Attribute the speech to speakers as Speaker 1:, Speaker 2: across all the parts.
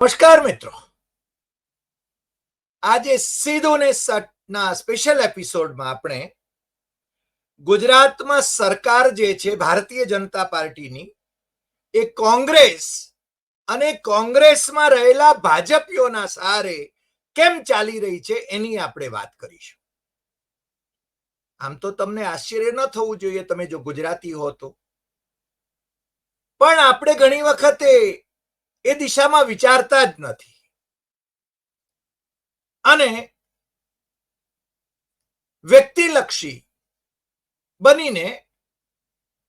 Speaker 1: નમસ્કાર મિત્રો. આજે સીધું ને સટના સ્પેશિયલ એપિસોડમાં આપણે ગુજરાતમાં સરકાર જે છે, ભારતીય જનતા પાર્ટીની, એ કોંગ્રેસ અને કોંગ્રેસમાં રહેલા ભાજપીઓના સહારે કેમ ચાલી રહી છે, એની આપણે વાત કરીશું. આમ તો તમને આશ્ચર્ય ન થવું જોઈએ, તમે જો ગુજરાતી હો તો. પણ આપણે ઘણી વખતે એ દિશામાં વિચારતા જ નથી. અને વ્યક્તિલક્ષી બનીને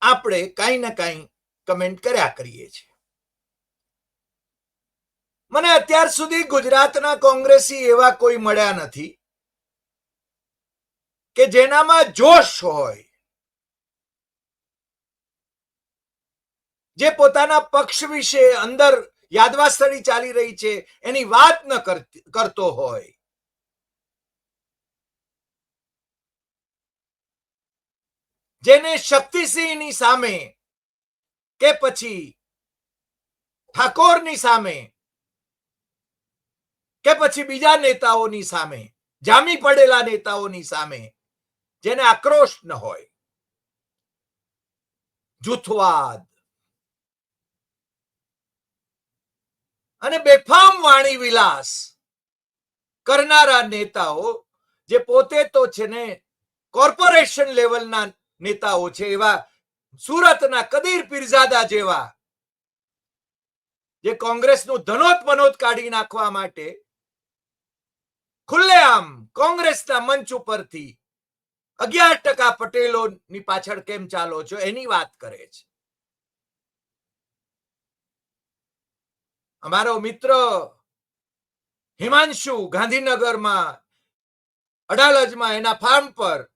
Speaker 1: આપણે કાંઈ ને કાંઈ કમેન્ટ કર્યા કરીએ છીએ. મને અત્યાર સુધી ગુજરાતના કોંગ્રેસી એવા કોઈ મળ્યા નથી કે જેનામાં જોશ હોય. જે પોતાના પક્ષ વિશે અંદર યાદવાસ્તરી ચાલી રહી છે, એની વાત ન કરતો હોય. જેને શક્તિસિંહની સામે કે પછી ઠાકોરની સામે કે પછી બીજા નેતાઓની સામે, જામી પડેલા નેતાઓની સામે જેને આક્રોશ ન હોય. જૂથવાદ. અને બેફામ વાણી વિલાસ કરનારા નેતાઓ જે પોતે તો છે ને કોર્પોરેશન લેવલના નેતાઓ છે, એવા સુરતના કદીર પીરઝાદા જેવા, જે કોંગ્રેસનું ધનોત મનોત કાઢી નાખવા માટે ખુલ્લેઆમ કોંગ્રેસના મંચ ઉપરથી અગિયાર ટકા પટેલોની પાછળ કેમ ચાલો છો એની વાત કરે છે. અમારો મિત્ર હિમાંશુ ગાંધીનગરમાં અડાલજમાં એના ફાર્મ પર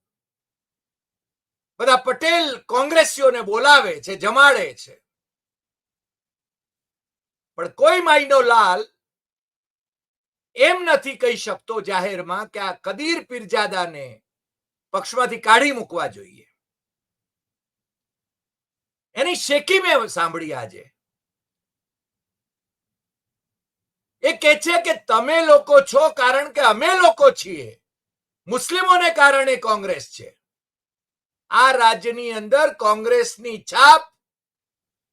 Speaker 1: બધા પટેલ કોંગ્રેસીઓને બોલાવે છે, જમાડે છે. પણ કોઈ માયનો લાલ એમ નથી કહી શકતો જાહેરમાં કે આ કદીર પીરજાદાને પક્ષમાંથી કાઢી મૂકવા જોઈએ. એની શેકી મેં સાંભળી આજે. એ કે છે કે તમે લોકો છો કારણ કે અમે લોકો છીએ. મુસ્લિમોને કારણે કોંગ્રેસ છે. આ રાજ્યની અંદર કોંગ્રેસની છાપ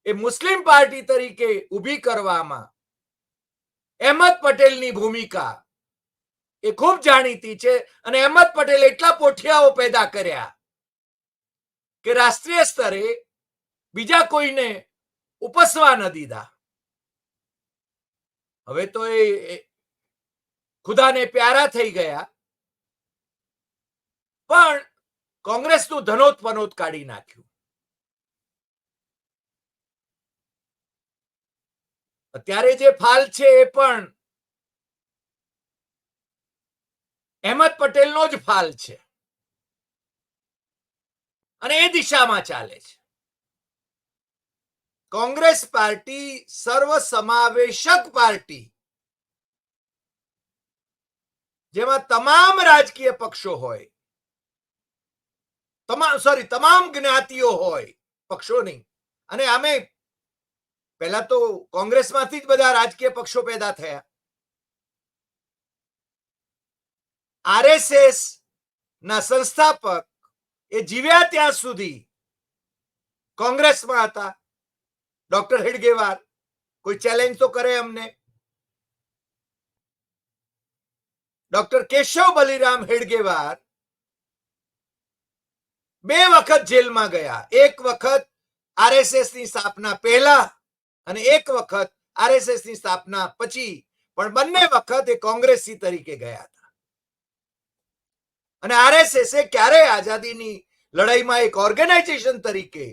Speaker 1: એ મુસ્લિમ પાર્ટી તરીકે ઊભી કરવામાં અહેમદ પટેલની ભૂમિકા એ ખૂબ જાણીતી છે અને અહેમદ પટેલ એટલા પોઠિયાઓ પેદા કર્યા કે રાષ્ટ્રીય સ્તરે બીજા કોઈને ઉપસવા ન દીધા. હવે તો એ ખુદાને પ્યારા થઈ ગયા. પણ કોંગ્રેસનું ધનોત પનોત કાઢી નાખ્યું. અત્યારે જે ફાલ છે એ પણ અહેમદ પટેલનો જ ફાલ છે. અને એ દિશામાં ચાલે છે. કોંગ્રેસ પાર્ટી સર્વસમાવેશક પાર્ટી. જેમાં તમામ રાજકીય પક્ષો હોય. તમામ સોરી તમામ જ્ઞાતિઓ હોય, પક્ષો નહીં. અને આમે પહેલા તો કોંગ્રેસમાંથી જ બધા રાજકીય પક્ષો પેદા થયા. આરએસએસ ના સંસ્થાપક એ જીવ્યા ત્યાં સુધી કોંગ્રેસમાં હતા. ડોક્ટર હેડગેવાર કોઈ ચેલેન્જ તો કરે અમને ડોક્ટર કેશવ બલિરામ હેડગેવાર બે વખત જેલમાં ગયા એક વખત આરએસએસની સ્થાપના પહેલા અને એક વખત આરએસએસની સ્થાપના પછી પણ બંને વખત એ કોંગ્રેસી તરીકે ગયા હતા અને આરએસએસ એ ક્યારેય આઝાદીની લડાઈમાં એક ઓર્ગેનાઇઝેશન તરીકે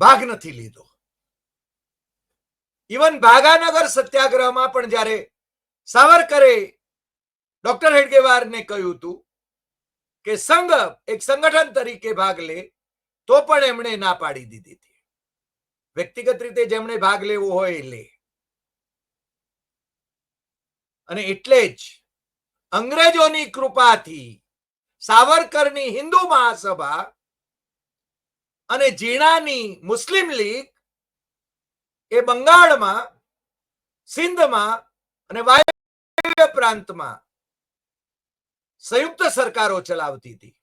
Speaker 1: ભાગ નથી લીધો ઇવન ભાગાનગર સત્યાગ્રહમાં પણ જ્યારે સાવરકરે ડોક્ટર હેડગેવારને કહ્યું હતું કે સંઘ એક સંગઠન તરીકે ભાગ લે, તો પણ એમણે ના પાડી દીધી હતી. વ્યક્તિગત રીતે જેમણે ભાગ લેવો હોય એ લે. અને એટલે જ અંગ્રેજોની કૃપાથી સાવરકરની હિન્દુ મહાસભા અને જીણાની મુસ્લિમ લીગ એ બંગાળમાં, સિંધમાં અને વાયવ્ય પ્રાંતમાં સંયુક્ત સરકારો ચલાવતી હતી.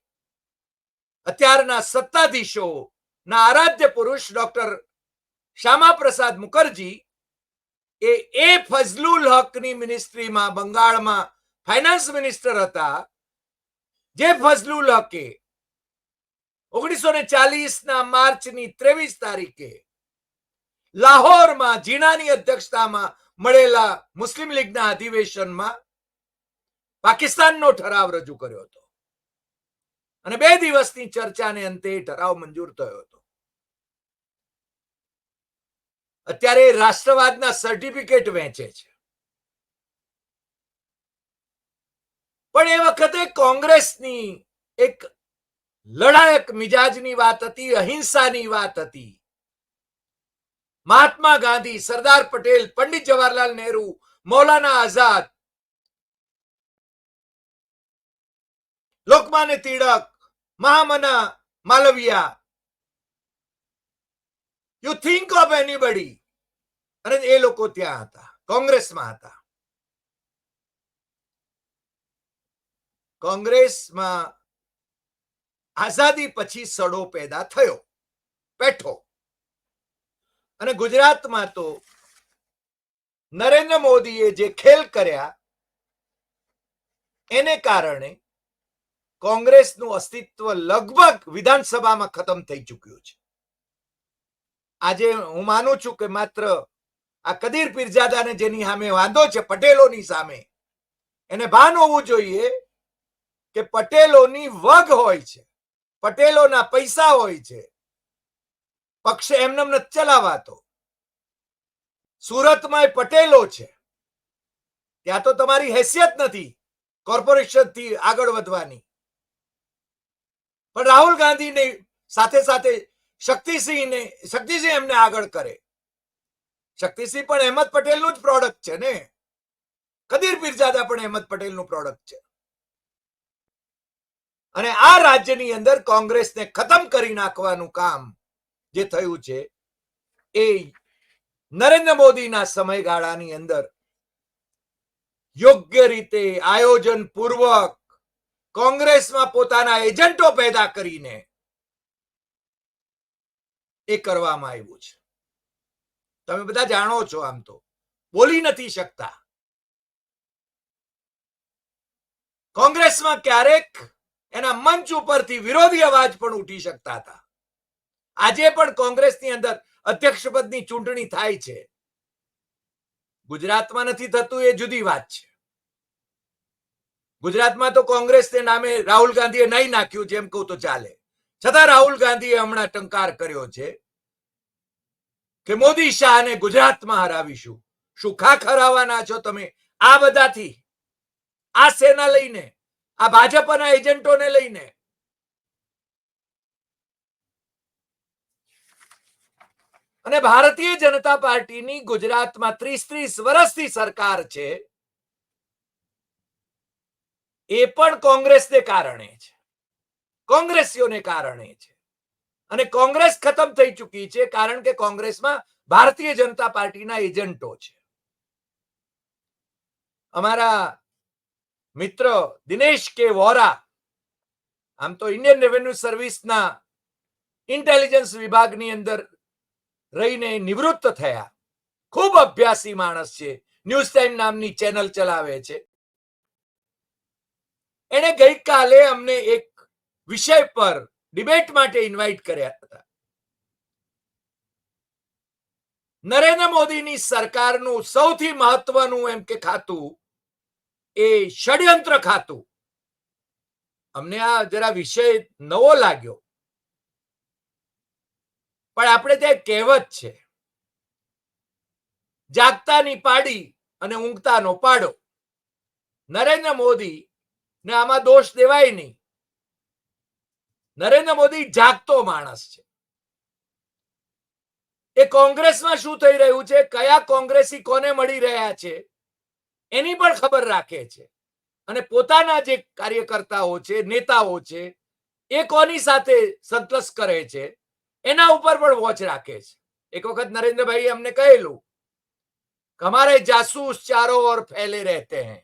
Speaker 1: અત્યારના સત્તાધીશો ના આરાધ્ય પુરુષ ડોક્ટર શ્યામા પ્રસાદ મુખર્જી એ એ ફઝલુલ હકની મિનિસ્ટ્રીમાં બંગાળમાં ફાઇનાન્સ મિનિસ્ટર હતા, જે ફઝલુલ હકે ઓગણીસો ને ચાલીસ ના માર્ચની ત્રેવીસ તારીખે લાહોરમાં જીણાની અધ્યક્ષતામાં મળેલા મુસ્લિમ લીગના અધિવેશનમાં પાકિસ્તાનનો ઠરાવ રજૂ કર્યો હતો. અને બે દિવસની ચર્ચાને અંતે ઠરાવ મંજૂર થયો હતો. અત્યારે રાષ્ટ્રવાદના સર્ટિફિકેટ વહેંચે છે. પણ એ વખતે કોંગ્રેસની એક લડાયક મિજાજની વાત હતી, અહિંસાની વાત હતી. Mahatma Gandhi, Sardar Patel, Pandit Jawaharlal Nehru, Maulana Azad, Lokmanya Tilak Mahamana Malaviya. You think of anybody અને એ લોકો ત્યાં હતા, કોંગ્રેસમાં હતા. કોંગ્રેસમાં આઝાદી પછી સડો પેદા થયો. પેઠો અને ગુજરાતમાં તો નરેન્દ્ર મોદીએ જે ખેલ કર્યા, એને કારણે કોંગ્રેસનું અસ્તિત્વ લગભગ વિધાનસભામાં ખતમ થઈ ચૂક્યું છે. આજે હું માનું છું કે માત્ર આ કદીર પીરજાદાને જેની સામે વાંધો છે, પટેલોની સામે, એને ભાન હોવું જોઈએ કે પટેલોની વગ હોય છે, પટેલોના પૈસા હોય છે પક્ષ એમને નથી ચલાવાતો. સુરતમાં પટેલો છે. ત્યાં તો તમારી હેસિયત નથી કોર્પોરેશનથી આગળ વધવાની. પણ રાહુલ ગાંધીને સાથે સાથે શક્તિસિંહને, શક્તિસિંહ એમને આગળ કરે. શક્તિસિંહ પણ અહેમદ પટેલનું જ પ્રોડક્ટ છે ને? કદીર પીરજાદા પણ અહેમદ પટેલનું પ્રોડક્ટ છે. અને આ રાજ્યની અંદર કોંગ્રેસને ખતમ કરી નાખવાનું કામ જે થયું છે, એ નરેન્દ્ર મોદીના સમયગાળાની અંદર યોગ્ય રીતે આયોજન પૂર્વક કોંગ્રેસમાં પોતાના એજન્ટો પેદા કરીને એ કરવામાં આવ્યું છે. તમે બધા જાણો છો આમ તો. બોલી નથી શકતા. કોંગ્રેસમાં ક્યારેક એના મંચ ઉપરથી વિરોધી અવાજ પણ ઉઠી શકતા હતા. આજે પણ કોંગ્રેસની અંદર અધ્યક્ષ પદની ચૂંટણી થાય છે. ગુજરાતમાં નથી થતું એ જુદી વાત છે. ગુજરાતમાં તો કોંગ્રેસને નામે રાહુલ ગાંધીએ નહીં નાખ્યું જેમ કહું તો ચાલે. છતાં રાહુલ ગાંધીએ હમણાં ટંકાર કર્યો છે કે મોદી શાહને ગુજરાતમાં હરાવીશું. શું ખાખ હરાવાના છો તમે? આ બધાથી? આ સેના લઈને? આ ભાજપના એજન્ટોને લઈને? અને ભારતીય જનતા પાર્ટીની ગુજરાતમાં ત્રીસ ત્રીસ વર્ષથી સરકાર છે, એ પણ કોંગ્રેસને કારણે છે. કોંગ્રેસીઓને કારણે છે. અને કોંગ્રેસ ખતમ થઈ ચૂકી છે કારણ કે કોંગ્રેસમાં ભારતીય જનતા પાર્ટીના એજન્ટો છે. અમારા મિત્ર દિનેશ કે વોરા, આમ તો ઇન્ડિયન રેવન્યુ સર્વિસના ઇન્ટેલિજન્સ વિભાગની અંદર રહીને નિવૃત્ત થયા. ખૂબ અભ્યાસી માણસ છે. ન્યૂઝ ટાઈમ નામની ચેનલ ચલાવે છે. એણે ગઈકાલે અમને એક વિષય પર ડિબેટ માટે ઇન્વાઇટ કર્યા હતા. નરેન્દ્ર મોદીની સરકારનું સૌથી મહત્વનું એમ કે ખાતું એ ષડયંત્ર ખાતું. અમને આ જરા વિષય નવો લાગ્યો. પણ આપણે ત્યાં કહેવત છે. જાગતાની પાડી અને ઊંઘતાનો પાડો. નરેન્દ્ર મોદી ને આમાં દોષ દેવાય નહીં. નરેન્દ્ર મોદી જાગતો માણસ છે. એ કોંગ્રેસમાં શું થઈ રહ્યું છે? કયા કોંગ્રેસી કોને મળી રહ્યા છે? એની પણ ખબર રાખે છે. અને પોતાના જે કાર્યકર્તાઓ છે, નેતાઓ છે, એ કોની સાથે સંતોષ કરે છે? એના ઉપર પણ વોચ રાખે છે એક વખત નરેન્દ્રભાઈ અમને કહેલું हमारे जासूस चारों ओर फैले रहते हैं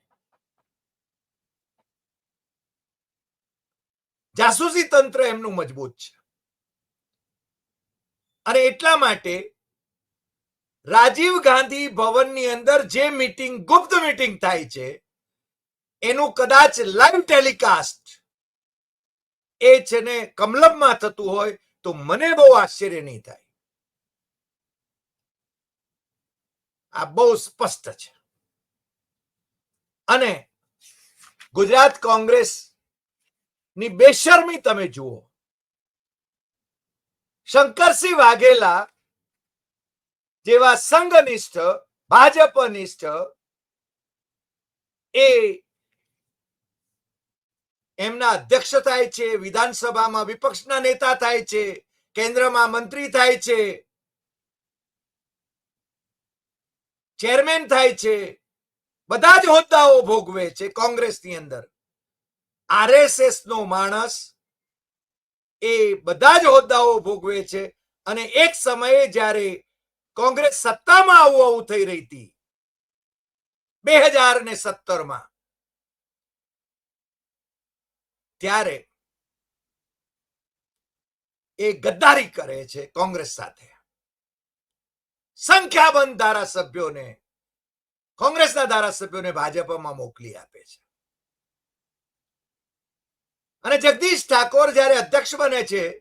Speaker 1: જાસૂસી તંત્ર એમનું મજબૂત છે અને એટલા માટે રાજીવ ગાંધી ભવનની અંદર જે મીટિંગ ગુપ્ત મીટિંગ થાય છે એનું કદાચ લાઈવ ટેલિકાસ્ટ એ છે ને કમલમમાં થતું હોય તો મને બહુ આશ્ચર્ય નહીં થાય. આ બહુ સ્પષ્ટ છે. અને ગુજરાત કોંગ્રેસની બેશરમી તમે જુઓ. શંકરસિંહ વાઘેલા જેવા સંઘનિષ્ઠ, ભાજપનિષ્ઠ એ એમના અધ્યક્ષ થાય છે, વિધાનસભામાં વિપક્ષના નેતા થાય છે, કેન્દ્રમાં મંત્રી થાય છે, ચેરમેન થાય છે, બધા જ હોદ્દાઓ ભોગવે છે કોંગ્રેસની અંદર. આરએસએસ નો માણસ એ બધા જ હોદ્દાઓ ભોગવે છે અને એક સમયે જ્યારે કોંગ્રેસ સત્તામાં આવું આવું થઈ રહી હતી, બે હજાર ને સત્તરમાં ત્યારે એ ગદ્દારી કરે છે કોંગ્રેસ સાથે. સંખ્યાબંધ ધારાસભ્યોને, કોંગ્રેસના ધારાસભ્યોને ભાજપમાં મોકલી આપે છે. અને જગદીશ ઠાકોર જ્યારે અધ્યક્ષ બને છે,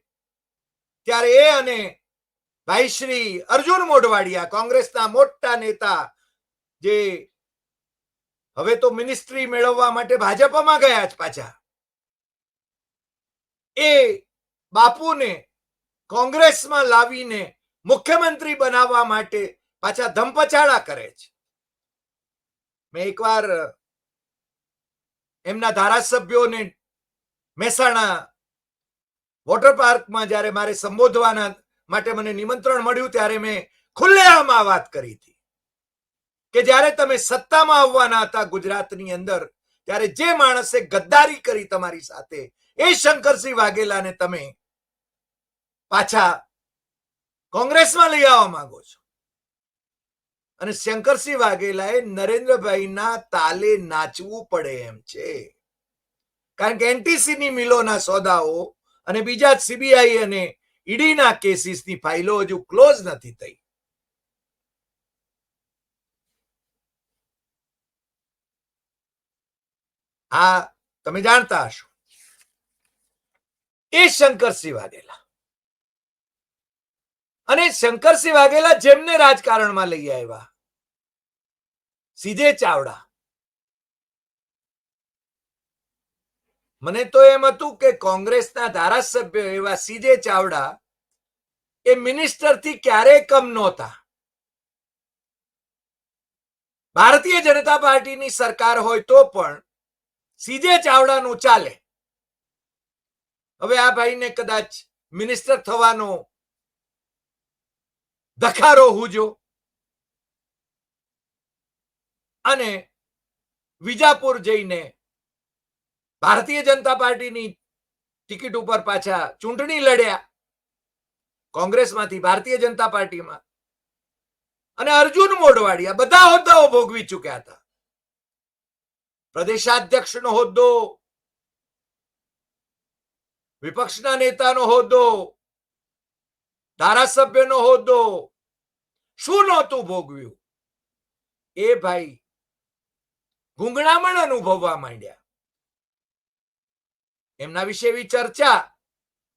Speaker 1: ત્યારે એ અને ભાઈ શ્રી અર્જુન મોઢવાડિયા, કોંગ્રેસના મોટા નેતા, જે હવે તો મિનિસ્ટ્રી મેળવવા માટે ભાજપમાં ગયા જ પાછા. એ બાપુને કોંગ્રેસમાં લાવીને મુખ્યમંત્રી બનાવવા માટે પાછા ધમપછાડા કરે છે. મેં એકવાર એમના ધારાસભ્યોને મહેસાણા વોટર પાર્કમાં જ્યારે મારે સંબોધવાના માટે મને નિમંત્રણ મળ્યું ત્યારે મેં ખુલ્લેઆમાં વાત કરી હતી કે જ્યારે તમે સત્તામાં આવવાના હતા ગુજરાતની અંદર, ત્યારે જે માણસે ગદ્દારી કરી તમારી સાથે એ શંકરસિંહ વાઘેલાને તમે પાછા કોંગ્રેસમાં લઈ આવવા માંગો છો. અને શંકરસિંહ વાઘેલાએ નરેન્દ્રભાઈના તાલે નાચવું પડે એમ છે. કારણ કે એનટીસીની મિલોના સોદાઓ અને બીજા સીબીઆઈ અને ઈડીના કેસીસની ફાઇલો હજુ ક્લોઝ નથી થઈ. આ તમે જાણતા હશો. એ શંકરસિંહ વાઘેલા. અને શંકરસિંહ વાઘેલા જેમને રાજકારણમાં લઈ આવ્યા. સીધે ચાવડા. મને તો એમ હતું કે કોંગ્રેસના ધારાસભ્ય એવા સીજે ચાવડા એ મિનિસ્ટરથી ક્યારેય કમ નહોતા. ભારતીય જનતા પાર્ટીની સરકાર હોય તો પણ સીજે ચાવડાનું ચાલે. હવે આ ભાઈને કદાચ મિનિસ્ટર થવાનો ધખારો હુજો. અને વિજાપુર જઈને ભારતીય જનતા પાર્ટીની ટિકિટ ઉપર પાછા ચૂંટણી લડ્યા. કોંગ્રેસમાંથી ભારતીય જનતા પાર્ટીમાં. અને અર્જુન મોઢવાડિયા બધા હોદ્દાઓ ભોગવી ચુક્યા હતા. પ્રદેશાધ્યક્ષનો હોદ્દો વિપક્ષના નેતાનો હોદ્દો, ધારાસભ્યનો હોદ્દો, શું નહોતું ભોગવ્યું? એ ભાઈ ગુંગળામણ અનુભવવા માંડ્યા. એમના વિશે એવી ચર્ચા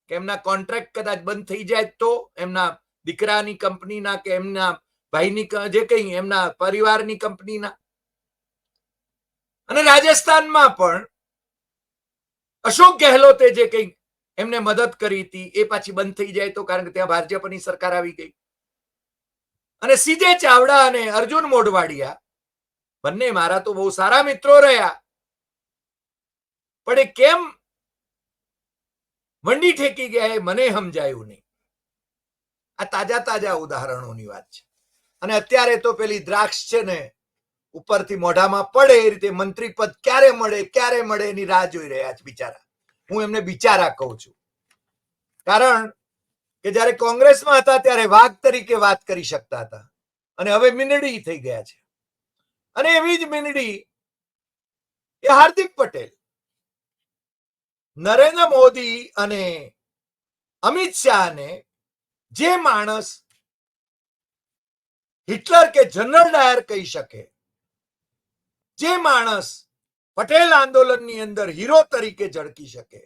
Speaker 1: કે એમના કોન્ટ્રાક્ટ કદાચ બંધ થઈ જાય તો એમના દીકરાની કંપનીના કે એમના ભાઈની જે કઈ એમના પરિવારની કંપનીના. અને રાજસ્થાનમાં પણ અશોક ગેહલોતે જે કઈ એમને મદદ કરી હતી, એ પાછી બંધ થઈ જાય તો કારણ કે ત્યાં ભાજપની સરકાર આવી ગઈ. અને સીજે ચાવડા અને અર્જુન મોઢવાડિયા બંને મારા તો બહુ સારા મિત્રો રહ્યા. પણ એ કેમ મંડી ઠેકી ગયા એ મને સમજાયું નહીં. આ તાજા તાજા ઉદાહરણોની વાત છે. અને અત્યારે તો પેલી દ્રાક્ષ છે ને, ઉપરથી મોઢામાં પડે એ રીતે મંત્રી પદ ક્યારે મળે ક્યારે મળે એની રાહ જોઈ રહ્યા છે બિચારા. હું એમને બિચારા કહું છું. કારણ કે જ્યારે કોંગ્રેસમાં હતા ત્યારે વાઘ તરીકે વાત કરી શકતા હતા. અને હવે મિનડી થઈ ગયા છે. અને એવી જ મીંડડી એ હાર્દિક પટેલ, નરેન્દ્ર મોદી અને અમિત શાહને જે માણસ હિટલર કે જનરલ ડાયર કહી શકે, જે માણસ પટેલ આંદોલનની અંદર હીરો તરીકે ઝળકી શકે.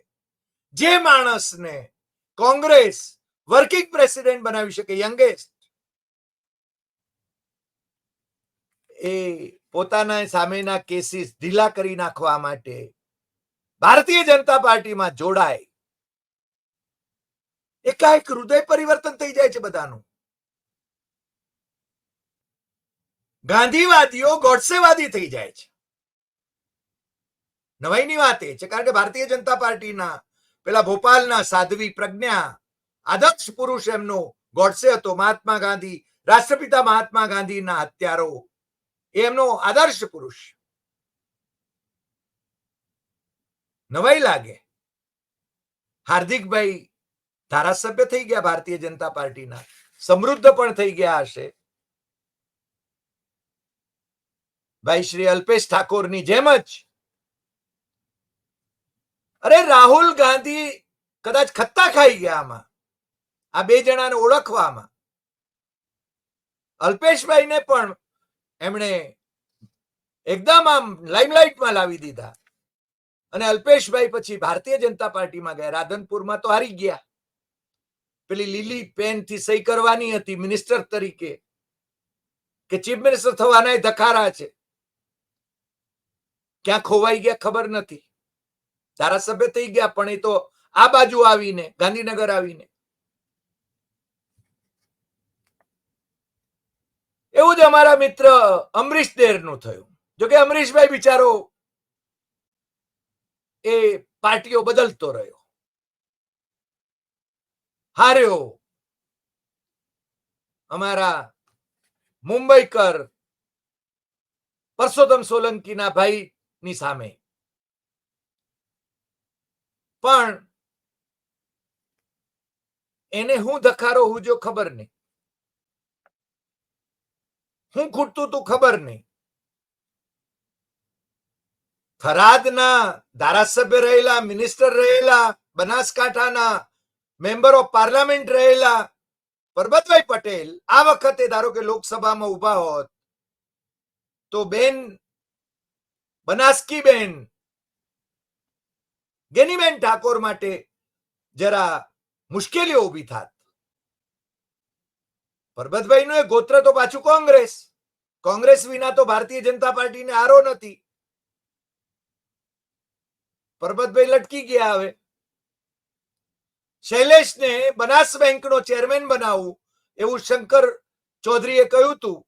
Speaker 1: જે માણસને કોંગ્રેસ વર્કિંગ પ્રેસિડેન્ટ બનાવી શકે, યંગેસ્ટ. એ પોતાના સામેના કેસીસ ઢીલા કરી નાખવા માટે ભારતીય જનતા પાર્ટીમાં જોડાય. એકાએક હૃદય પરિવર્તન થઈ જાય છે બધાનું. ગાંધીવાદીઓ ગોડસેવાદી થઈ જાય છે. નવાઈની વાત એ છે, કારણ કે ભારતીય જનતા પાર્ટીના પેલા ભોપાલના સાધ્વી પ્રજ્ઞા, આદર્શ પુરુષ એમનો ગોડસે હતો, મહાત્મા ગાંધી, રાષ્ટ્રપિતા મહાત્મા ગાંધીના હત્યારો એમનો આદર્શ પુરુષ. નવાઈ લાગે. હાર્દિકભાઈ ધારાસભ્ય થઈ ગયા ભારતીય જનતા પાર્ટીના, સમૃદ્ધ પણ થઈ ગયા હશે. ભાઈ શ્રી અલ્પેશ ઠાકોરની જેમ જ અરે રાહુલ ગાંધી કદાચ ખત્તા ખાઈ ગયા આમાં. આ બે જણાને ઓળખવામાં. અલ્પેશભાઈને પણ એમણે એકદમ આમ લાઇમલાઇટમાં લાવી દીધા. અને અલ્પેશભાઈ પછી ભારતીય જનતા પાર્ટીમાં ગયા. રાધનપુરમાં તો હારી ગયા. પેલી લીલી પેનથી સહી કરવાની હતી મિનિસ્ટર તરીકે, કે ચીફ મિનિસ્ટર થવાના ધખારા છે. ક્યાં ખોવાઈ ગયા ખબર નથી. ધારાસભ્ય થઈ ગયા, પણ એ તો આ બાજુ આવીને, ગાંધીનગર આવીને. એવું જ અમારા મિત્ર અમરીશ દેરનું થયું. જોકે અમરીશભાઈ બિચારો એ પાર્ટીઓ બદલતો રહ્યો. હાર્યો. અમારા મુંબઈકર પરસોત્તમ સોલંકીના ભાઈની સામે. પણ એને હું ધકારો હું જો ખબર નહીં. હું ખૂટતું તું ખબર નહીં. થરાદના ધારાસભ્ય રહેલા, મિનિસ્ટર રહેલા, બનાસકાંઠાના મેમ્બર ઓફ પાર્લામેન્ટ રહેલા પરબતભાઈ પટેલ આ વખતે ધારો કે લોકસભામાં ઊભા હોત તો બેન બનાસકી બેન ગેનીબેન ઠાકોર માટે જરા મુશ્કેલીઓ ઊભી થાત. પરબતભાઈ નું ગોત્ર તો પાછું કોંગ્રેસ. કોંગ્રેસ વિના તો ભારતીય જનતા પાર્ટીને આરો નથી. પરબતભાઈ લટકી ગયા હવે. શૈલેષને બનાસ બેંકનો ચેરમેન બનાવવું એવું શંકર ચૌધરીએ કહ્યું હતું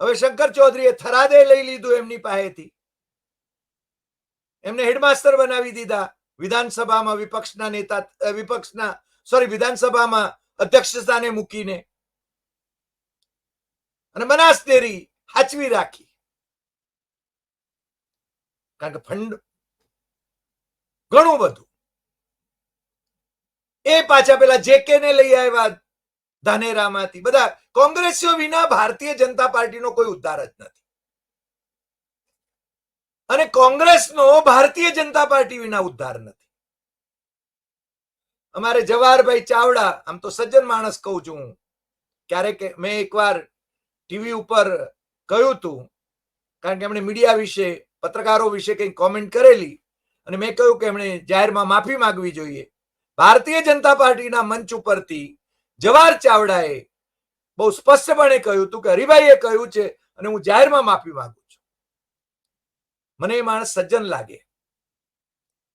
Speaker 1: હવે શંકર ચૌધરીએ થરાદે લઈ લીધું એમની પાસેથી. એમને હેડમાસ્ટર બનાવી દીધા. વિધાનસભામાં વિપક્ષના નેતા વિપક્ષના સોરી વિધાનસભામાં અધ્યક્ષ સ્થાને મૂકીને. અને બનાસ ડેરી હાચવી રાખી. કારણ કે ફંડ ઘણું બધું. એ પાછા પેલા જેકે ને લઈ આવ્યા ધાનેરામાંથી. બધા કોંગ્રેસીઓ વિના ભારતીય જનતા પાર્ટીનો કોઈ ઉદ્ધાર જ નથી. અને કોંગ્રેસનો ભારતીય જનતા પાર્ટી વિના ઉદ્ધાર નથી. અમારે જવાહરભાઈ ચાવડા, આમ તો સજ્જન માણસ કહું છું હું, ક્યારેક મેં એકવાર ટીવી ઉપર કહ્યું હતું, કારણ કે એમણે મીડિયા વિશે, પત્રકારો વિશે કંઈક કોમેન્ટ કરેલી, અને મેં કહ્યું કે એમણે જાહેરમાં માફી માંગવી જોઈએ. ભારતીય જનતા પાર્ટીના મંચ ઉપરથી જવાહર ચાવડાએ બહુ સ્પષ્ટપણે કહ્યું હતું કે હરિભાઈએ કહ્યું છે અને હું જાહેરમાં માફી માંગુ મને એ માણસ સજ્જન લાગે.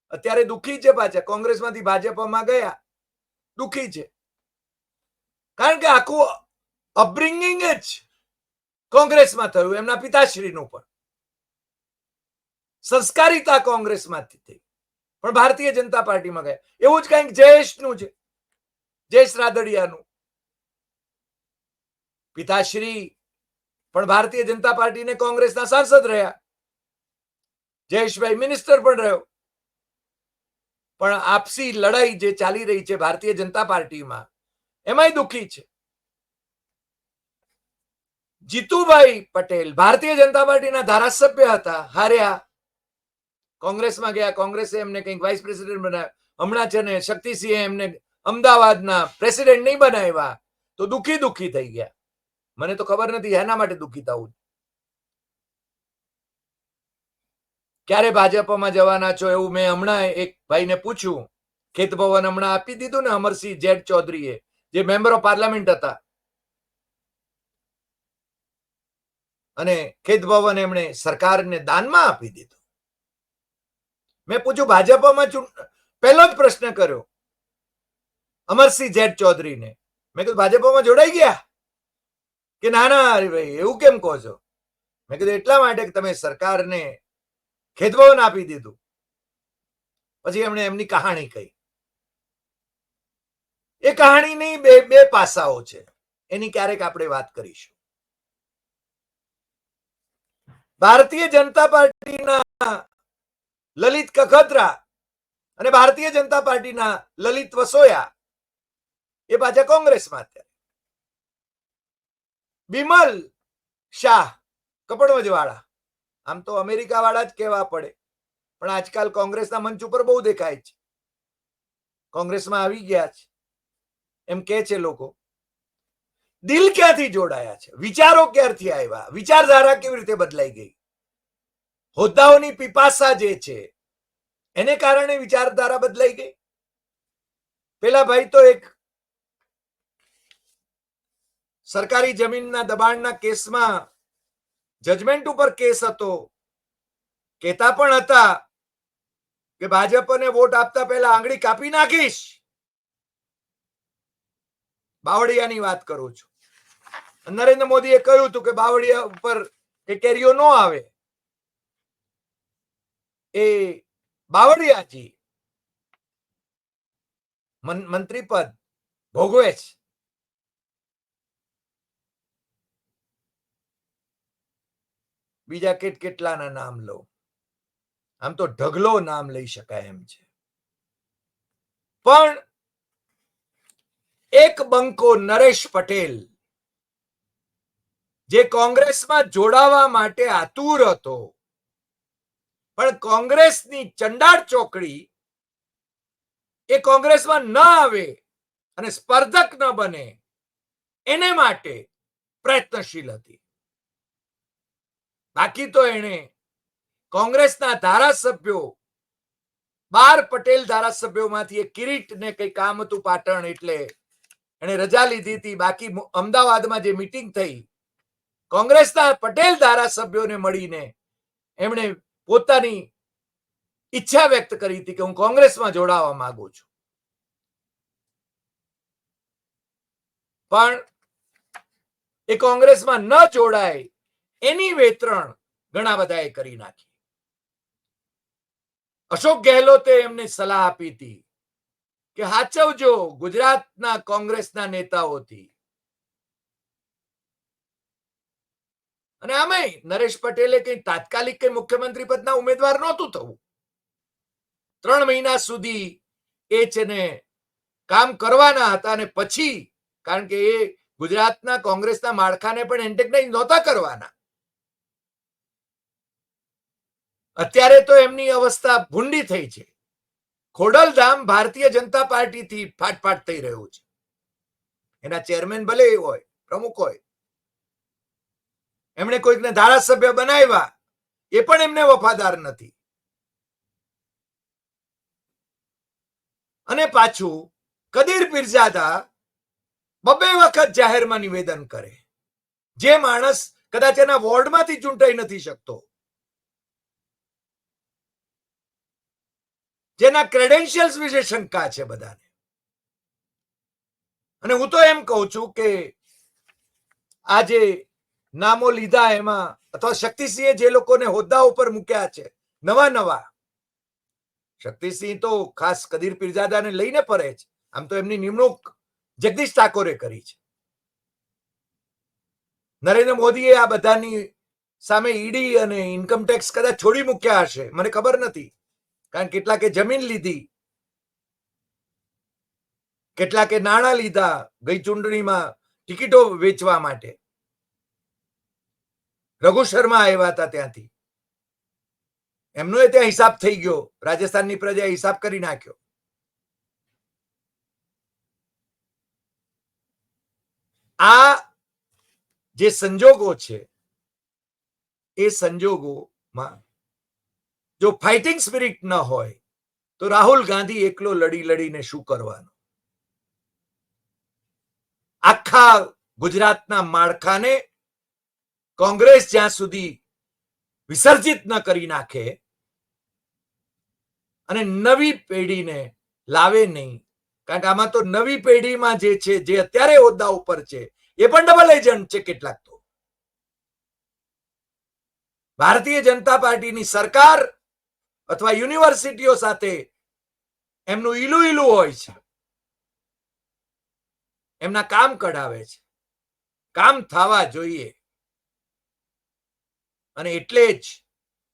Speaker 1: અત્યારે દુઃખી છે પાછા, કોંગ્રેસમાંથી ભાજપમાં ગયા. દુઃખી છે. કારણ કે આખું અપબ્રિંગિંગ જ કોંગ્રેસમાં થયું, એમના પિતાશ્રીનું પણ. સંસ્કારિતા કોંગ્રેસમાંથી થઈ. પણ ભારતીય જનતા પાર્ટીમાં ગયા. એવું જ કંઈક જયેશનું છે. જયેશ રાદડિયાનું. પિતાશ્રી પણ ભારતીય જનતા પાર્ટીને કોંગ્રેસના સાંસદ રહ્યા. જયેશભાઈ મિનિસ્ટર પણ રહ્યો. પણ આપસી લડાઈ જે ચાલી રહી છે ભારતીય જનતા પાર્ટીમાં, એમાંય દુઃખી છે. જીતુભાઈ પટેલ ભારતીય જનતા પાર્ટીના ધારાસભ્ય હતા, હાર્યા. કોંગ્રેસમાં ગયા, કોંગ્રેસે એમને કંઈક વાઇસ પ્રેસિડેન્ટ બનાવ્યા. હમણાં છે ને શક્તિસિંહે એમને અમદાવાદના પ્રેસિડેન્ટ નહીં બનાવ્યા, તો દુખી દુખી થઈ ગયા. મને તો ખબર નથી, એના માટે દુખી થવું ક્યારે ભાજપમાં જવાના છો? એવું મેં હમણાં એક ભાઈને પૂછ્યું. ખેત ભવન હમણાં આપી દીધું ને અમરસિંહ જેડ ચૌધરીએ, જે મેમ્બર ઓફ પાર્લામેન્ટ હતા. અને ખેત ભવન એમણે સરકારને દાનમાં આપી દીધું. મેં પૂછ્યું, ભાજપમાં પહેલો જ પ્રશ્ન કર્યો, અમરસિંહ જેડ ચૌધરીને. મેં કીધું, ભાજપમાં જોડાઈ ગયા? કે ના ના, હરિભાઈ, એવું કેમ કહો છો? મેં કીધું, એટલા માટે કે તમે સરકારને ખેતભવન આપી દીધું. પછી એમણે એમની કહાણી કહી. એ કહાણીની બે બે પાસાઓ છે. એની ક્યારેક આપણે વાત કરીશું. ભારતીય જનતા પાર્ટીના લલિત કખત્રા અને ભારતીય જનતા પાર્ટીના લલિત વસોયા એ પાછા કોંગ્રેસમાં અત્યારે બિમલ શાહ કપડવજ વાળા આમ તો અમેરિકા વાળા જ કહેવા પડે. પણ આજકાલ કોંગ્રેસના મંચ ઉપર બહુ દેખાય છે. કોંગ્રેસમાં આવી ગયા છે. એમ કે છે લોકો, દિલ ક્યાંથી જોડાયા છે? વિચારો ક્યારથી આવ્યા? વિચારધારા કેવી રીતે બદલાઈ ગઈ? હોદ્દાઓની પીપાસા જે છે, એને કારણે વિચારધારા બદલાઈ ગઈ? પેલા ભાઈ તો એક સરકારી જમીનના દબાણના કેસમાં જજમેન્ટ ઉપર કેસ હતો. કેતા પણ હતા કે ભાજપને વોટ આપતા પહેલા આંગળી કાપી નાખીશ. બાવળિયાની વાત કરું છું. નરેન્દ્ર મોદીએ કહ્યું હતું કે બાવળિયા ઉપર કે કેરીઓ ન આવે. એ બાવળિયાજી મંત્રી પદ ભોગવે છે. બીજા કેટ કેટલાના નામ લો આમ તો ઢગલો નામ લઈ શકાય એમ છે. પણ એક બંકો નરેશ પટેલ, જે કોંગ્રેસમાં જોડાવા માટે આતુર હતો, પણ કોંગ્રેસની ચંડાળ ચોકડી એ કોંગ્રેસમાં ન આવે અને સ્પર્ધક ન બને, એને માટે પ્રયત્નશીલ હતી. બાકી તો એણે કોંગ્રેસના ધારાસભ્યો, બાર પટેલ ધારાસભ્યોમાંથી કિરીટ ને કઈ કામ હતું પાટણ એટલે એને રજા લીધી હતી. બાકી અમદાવાદમાં જે મીટિંગ થઈ, કોંગ્રેસના પટેલ ધારાસભ્યોને મળીને એમણે પોતાની ઈચ્છા વ્યક્ત કરી હતી કે હું કોંગ્રેસમાં જોડાવા માંગુ છું. પણ એ કોંગ્રેસમાં ન જોડાય એની વેતરણ ઘણા બધાએ કરી નાખી. અશોક ગેહલોતે એમને સલાહ આપી હતી કે હાચવજો ગુજરાતના કોંગ્રેસના નેતાઓથી. અને આમાં નરેશ પટેલે કઈ તાત્કાલિક કઈ મુખ્યમંત્રી પદના ઉમેદવાર નહોતું થવું. ત્રણ મહિના સુધી એ છે ને કામ કરવાના હતા અને પછી, કારણ કે એ ગુજરાતના કોંગ્રેસના માળખાને પણ એન્ટેકનાઇઝ નહોતા કરવાના. અત્યારે તો એમની અવસ્થા ભૂંડી થઈ છે. ખોડલધામ ભારતીય જનતા પાર્ટીથી ફાટફાટ થઈ રહ્યું છે. એના ચેરમેન ભલે હોય, પ્રમુખ હોય. એમણે કોઈકને ધારાસભ્ય બનાવ્યા, એ પણ એમને વફાદાર નથી. અને પાછું કદીર પીરજાદા બબે વખત જાહેરમાં નિવેદન કરે. જે માણસ કદાચ એના વોર્ડમાંથી ચૂંટાઈ નથી શકતો. જેના ક્રેડેન્શિયલ્સ વિશે શંકા છે બધાને. અને હું તો એમ કહું છું કે આ જે નામો લીધા એમાં, અથવા શક્તિસિંહે જે લોકોને હોદ્દા ઉપર મૂક્યા છે, નવા નવા, શક્તિસિંહ તો ખાસ કદીર પીરજાદાને લઈને ફરે છે. આમ તો એમની નિમણૂક જગદીશ ઠાકોરે કરી છે. નરેન્દ્ર મોદીએ આ બધાની સામે ઈડી અને ઇન્કમ ટેક્સ કદાચ છોડી મૂક્યા હશે, મને ખબર નથી. કારણ કેટલાકે જમીન લીધી. કેટલાકે નાણાં લીધા ગઈ ચૂંટણીમાં ટિકિટો વેચવા માટે. રઘુ શર્મા આવ્યા હતા ત્યાંથી. એમનો ત્યાં હિસાબ થઈ ગયો. રાજસ્થાનની પ્રજાએ હિસાબ કરી નાખ્યો. આ જે સંજોગો છે, એ સંજોગોમાં જો ફાઇટિંગ સ્પિરિટ ન હોય, તો રાહુલ ગાંધી એકલો લડી લડીને શું કરવાનું? આખા ગુજરાતના માળખાને કોંગ્રેસ જ્યાં સુધી વિસર્જિત ન કરી નાખે અને નવી પેઢીને લાવે નહીં, કારણ કે આમાં તો નવી પેઢીમાં જે છે, જે અત્યારે હોદ્દા ઉપર છે, એ પણ ડબલ એજન્ટ છે કેટલાક તો. ભારતીય જનતા પાર્ટીની સરકાર અથવા યુનિવર્સિટીઓ સાથે એમનું ઈલું ઈલું હોય છે. એમના કામ કઢાવે છે. કામ થવા જોઈએ. અને એટલે જ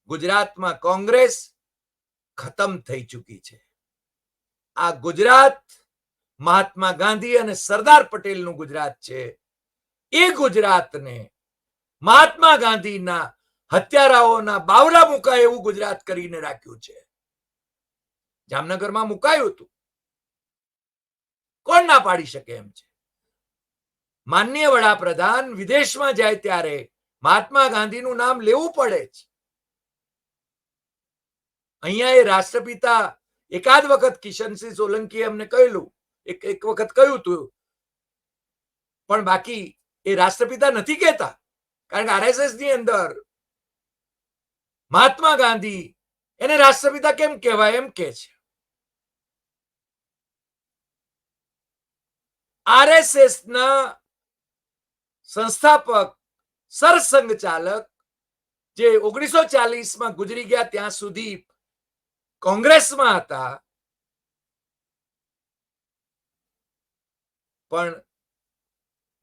Speaker 1: ગુજરાતમાં કોંગ્રેસ ખતમ થઈ ચૂકી છે. આ ગુજરાત મહાત્મા ગાંધી અને સરદાર પટેલનું ગુજરાત છે. એ ગુજરાતને મહાત્મા ગાંધીના હત્યારાઓના બાવલા મુકાય એવું ગુજરાત કરીને રાખ્યું છે. જામનગરમાં મુકાયું હતું. કોણ ના પાડી શકે એમ છે? માન્ય વડાપ્રધાન વિદેશમાં જાય ત્યારે મહાત્મા ગાંધીનું નામ લેવું પડે છે અહીંયા એ રાષ્ટ્રપિતા એકાદ વખત કિશનસિંહ સોલંકીએ એમને કહેલું. એક એક વખત કહ્યું હતું પણ બાકી એ રાષ્ટ્રપિતા નથી કહેતા. કારણ કે આરએસએસની અંદર મહાત્મા ગાંધી એને રાષ્ટ્રપિતા કેમ કહેવાય? એમ કે છે. આરએસએસ ના સંસ્થાપક, સરસંઘ ચાલક જે ઓગણીસો ચાલીસમાં ગુજરી ગયા ત્યાં સુધી કોંગ્રેસમાં હતા. પણ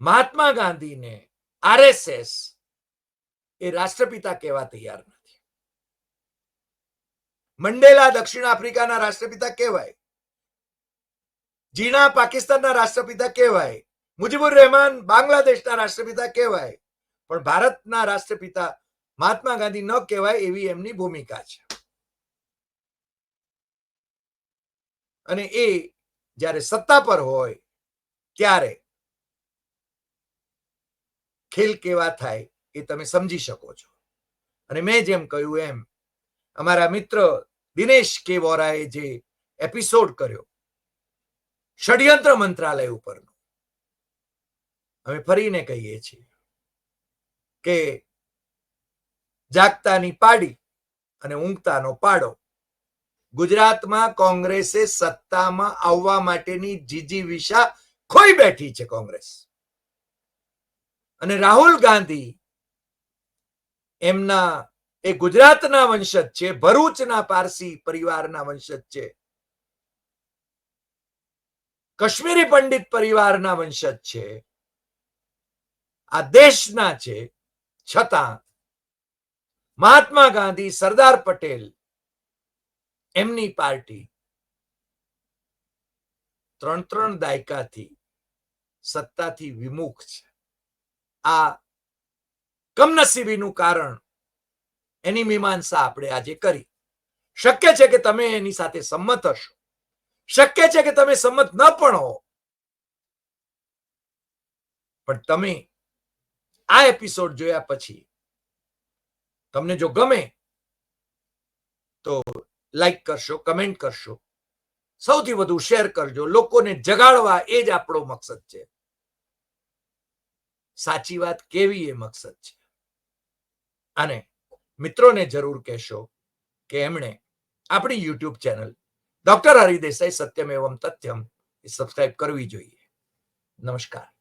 Speaker 1: મહાત્મા ગાંધીને આરએસએસ એ રાષ્ટ્રપિતા કહેવા તૈયાર નથી. મંડેલા દક્ષિણ આફ્રિકાના રાષ્ટ્રપિતા કહેવાય. જીના પાકિસ્તાનના રાષ્ટ્રપિતા કહેવાય. મુજીબુર રહેમાન બાંગ્લાદેશના રાષ્ટ્રપિતા કહેવાય. પણ ભારતના રાષ્ટ્રપિતા મહાત્મા ગાંધી ન કહેવાય એવી એમની ભૂમિકા છે. અને એ જ્યારે સત્તા પર હોય, ત્યારે ખેલ કેવા થાય એ તમે સમજી શકો છો. અને મેં જેમ કહ્યું એમ અમારા મિત્ર દિનેશ કે વોરાએ જે એપિસોડ કર્યો, ષડયંત્ર મંત્રાલય ઉપરનો, અમે ફરીને કહીએ છીએ કે જાગતાની પાડી અને ઊંઘતાનો પાડો ગુજરાતમાં કોંગ્રેસે સત્તામાં આવવા માટેની જીજી વિશા ખોઈ બેઠી છે કોંગ્રેસ. અને રાહુલ ગાંધી એમના એ ગુજરાતના વંશજ છે, ભરૂચના પારસી પરિવારના વંશજ છે. કશ્મીરી પંડિત પરિવારના વંશજ છે. આ દેશના છે. છતાં મહાત્મા ગાંધી, સરદાર પટેલ એમની પાર્ટી ત્રણ ત્રણ દાયકાથી સત્તાથી વિમુખ છે. આ કમનસીબીનું કારણ એની મીમાંસા આપણે આજે કરી. શક્ય છે કે તમે એની સાથે સંમત હશો. શક્ય છે કે તમે સંમત ન પણ હો. પણ તમે આ એપિસોડ જોયા પછી તમને જો ગમે તો લાઈક કરશો કમેન્ટ કરશો. સૌથી વધુ શેર કરજો. લોકોને જગાડવા એ જ આપણો મકસદ છે. સાચી વાત કેવી એ મકસદ છે. અને મિત્રોને જરૂર કહેશો કે એમણે આપણી YouTube channel doctor Hari Desai Satyam Evam Tathyam subscribe કરવી જોઈએ. નમસ્કાર.